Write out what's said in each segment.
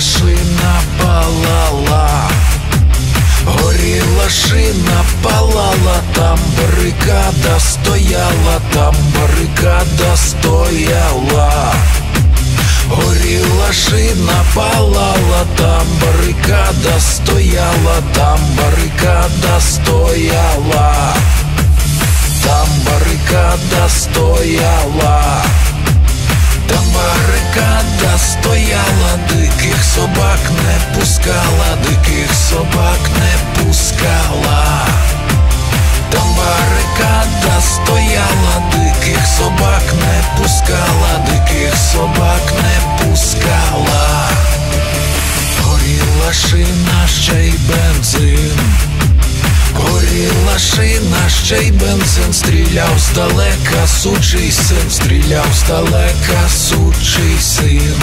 шина полала, горіла шина полала, там барикада стояла, там барикада стояла, горіла шина полала, там барикада стояла, там барикада стояла, там барикада стояла, там барикада стояла. Диких собак не пускала, диких собак не пускала. Там барикада стояла, диких собак не пускала, диких собак не пускала. Горіла шина, ще й бензин. Горіла шина, ще й бензин, стріляв здалека, сучий син, стріляв здалека, сучий син.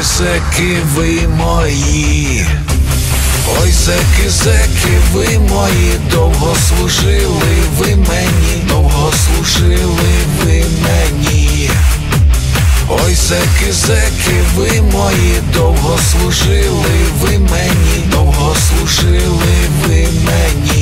Зеки, ви мої. Ой, зеки, зеки, ви мої, довго служили ви мені, довго служили ви мені. Ой, зеки, зеки, ви мої, довго служили ви мені, довго служили ви мені.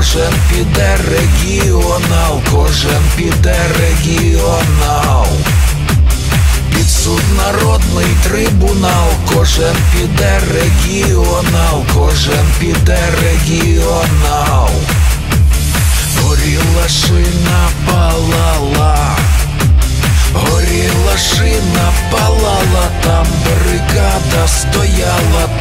Кожен піде регіонал, кожен піде регіонал, під суд народний трибунал, кожен піде регіонал, кожен піде регіонал, горіла шина палала, горіла шина палала, там бригада стояла.